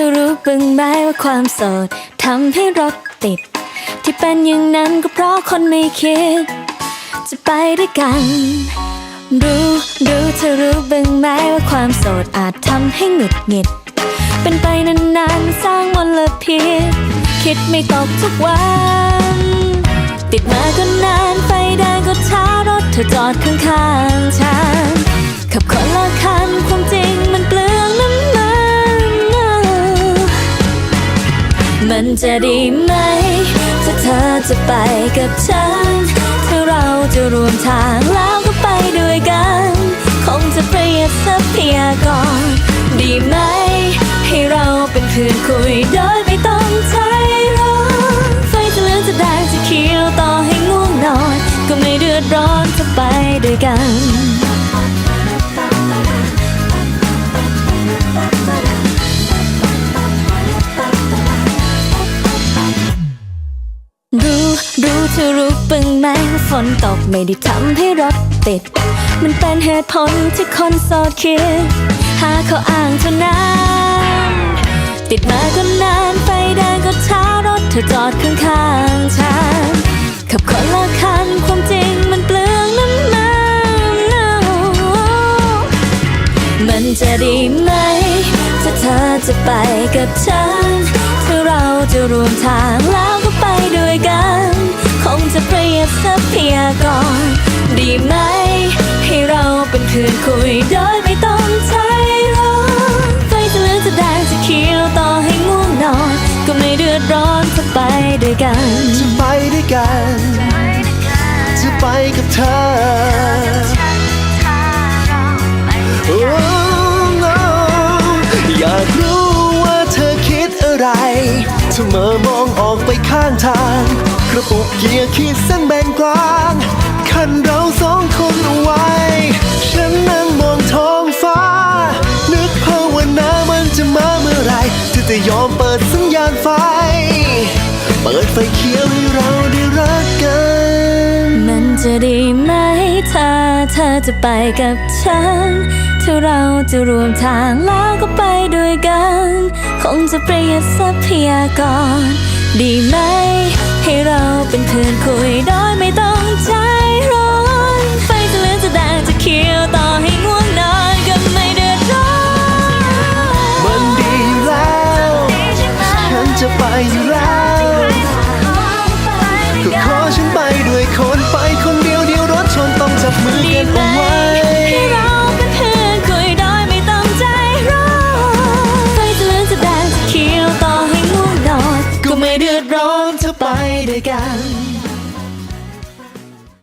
ธอรู้บ้างไหมว่าความโสดทำให้รถติด ที่เป็นอย่างนั้นก็เพราะคนไม่คิด จะไปด้วยกัน รู้รู้เธอรู้บ้างไหมว่าความโสดอาจทำให้หงุดหงิด เป็นไปนานๆสร้างมลพิษคิดไม่ตกทุกวัน ติดมาก็นานไฟแดงก็ช้ารถเธอจอดข้างๆฉันขับคนละคันความจริง มันจะดีไหม ถ้าเธอจะไปกับฉัน ถ้าเราจะรวมทางแล้วก็ไปด้วยกัน คงจะประหยัดทรัพยากรดีไหม ให้เราเป็นเพื่อนคุยโดยไม่ต้องใช้รถไฟจะเหลืองจะแดงจะเขียวต่อให้ง่วงนอน ก็ไม่เดือดร้อนถ้าไปด้วยกัน ฝนตกไม่ได้ทำให้รถติด มันเป็นเหตุผลที่คนโสดคิด หาเขาอ้างเท่านั้น ติดมาก็นานไฟแดงก็ช้ารถเธอจอดข้างๆฉันขับคนละคันความจริงมันเปลืองน้ำมัน มันจะดีไหม ถ้าเธอจะไปกับฉัน ถ้าเราจะรวมทางแล้วก็ไปด้วยกัน งจะประหยัดทรัพยากร ดีไหม ให้เราเป็นเพื่อนคุยโดยไม่ต้องใช้รถไฟจะเหลืองจะแดงจะเขียวต่อให้ง่วงนอน ก็ไม่เดือดร้อนถ้าไปด้วยกัน จะไปด้วยกัน จะไปกับเธอ ธอเมื่อมองออกไปข้างทาง กระปุกเกียร์ขีดเส้นแบ่งกลาง คันเราสองคนเอาไว้ ฉันนั่งมองท้องฟ้า นึกภาวนามันจะมาเมื่อไรเธอจะยอมเปิดสัญญาณไฟ เปิดไฟเขียวให้เราได้รักกัน มันจะดีไหม ธอจะไปกับฉัน ถ้าเราจะรวมทางแล้วก็ไปด้วยกัน คงจะประหยัดทรัพยากร ดีไหม ให้เราเป็นเพื่อนคุยโดยไม่ต้องใจร้อน ไฟจะเลืองจะแดงจะเขียวต่อให้ง่วงนอนก็ไม่เดือดร้อน มันดีแล้ว ฉันจะไปอยู่ กัน